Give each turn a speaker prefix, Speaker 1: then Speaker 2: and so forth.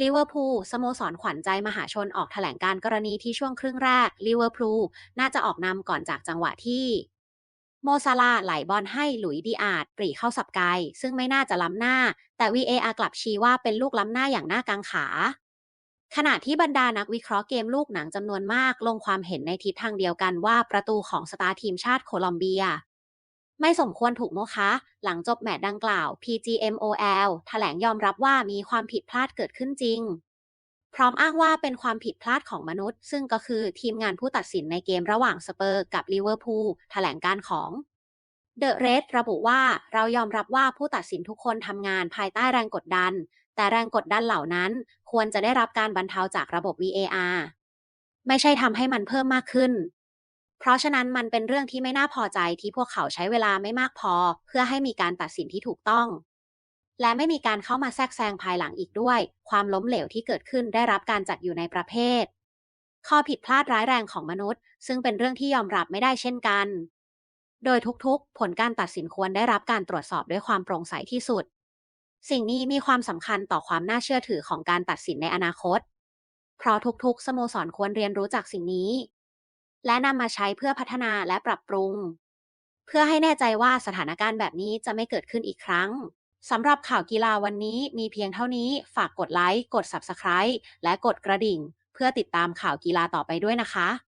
Speaker 1: ลิเวอร์พูลสโมสรขวัญใจมหาชนออกแถลงการกรณีที่ช่วงครึ่งแรกลิเวอร์พูลน่าจะออกนำก่อนจากจังหวะที่โมซาลาไหลบอลให้หลุยดีอาดปรีเข้าสับไกล ซึ่งไม่น่าจะล้ำหน้า แต่ VAR กลับชี้ว่าเป็นลูกล้ำหน้าอย่างน่ากังขา ขณะที่บรรดานักวิเคราะห์เกมลูกหนังจำนวนมาก ลงความเห็นในทิศทางเดียวกันว่าประตูของสตาร์ทีมชาติโคลอมเบีย ไม่สมควรถูกโมคะ หลังจบแมตช์ดังกล่าว PGMOL แถลงยอมรับว่ามีความผิดพลาดเกิดขึ้นจริง พร้อมอ้างว่าเป็นความผิดพลาดของมนุษย์ ซึ่งก็คือทีมงานผู้ตัดสินในเกมระหว่างสเปอร์กับลิเวอร์พูลแถลงการของเดอะเรดระบุว่าเรายอมรับว่าผู้ตัดสินทุกคนทำงานภายใต้แรงกดดัน แต่แรงกดดันเหล่านั้น ควรจะได้รับการบรรเทาจากระบบ VAR ไม่ใช่ทำให้มันเพิ่มมากขึ้น เพราะฉะนั้นมันเป็นเรื่องที่ไม่น่าพอใจที่พวกเขาใช้เวลาไม่มากพอ เพื่อให้มีการตัดสินที่ถูกต้อง และไม่มีการเข้ามาแทรกแซงภายหลังอีกด้วย ความล้มเหลวที่เกิดขึ้นได้รับการจัดอยู่ในประเภท ข้อผิดพลาดร้ายแรงของมนุษย์ ซึ่งเป็นเรื่องที่ยอมรับไม่ได้เช่นกัน โดยทุกๆ ผลการตัดสินควรได้รับการตรวจสอบด้วยความโปร่งใสที่สุด สิ่งนี้มีความสำคัญต่อความน่าเชื่อถือของการตัดสินในอนาคต เพราะทุกๆ สโมสรควรเรียนรู้จากสิ่งนี้ และนำมาใช้เพื่อพัฒนาและปรับปรุง เพื่อให้แน่ใจว่าสถานการณ์แบบนี้จะไม่เกิดขึ้นอีกครั้งสำหรับข่าวกีฬาวันนี้มีเพียงเท่านี้ ฝากกดไลค์ กด Subscribe และกดกระดิ่ง เพื่อติดตามข่าวกีฬาต่อไปด้วยนะคะ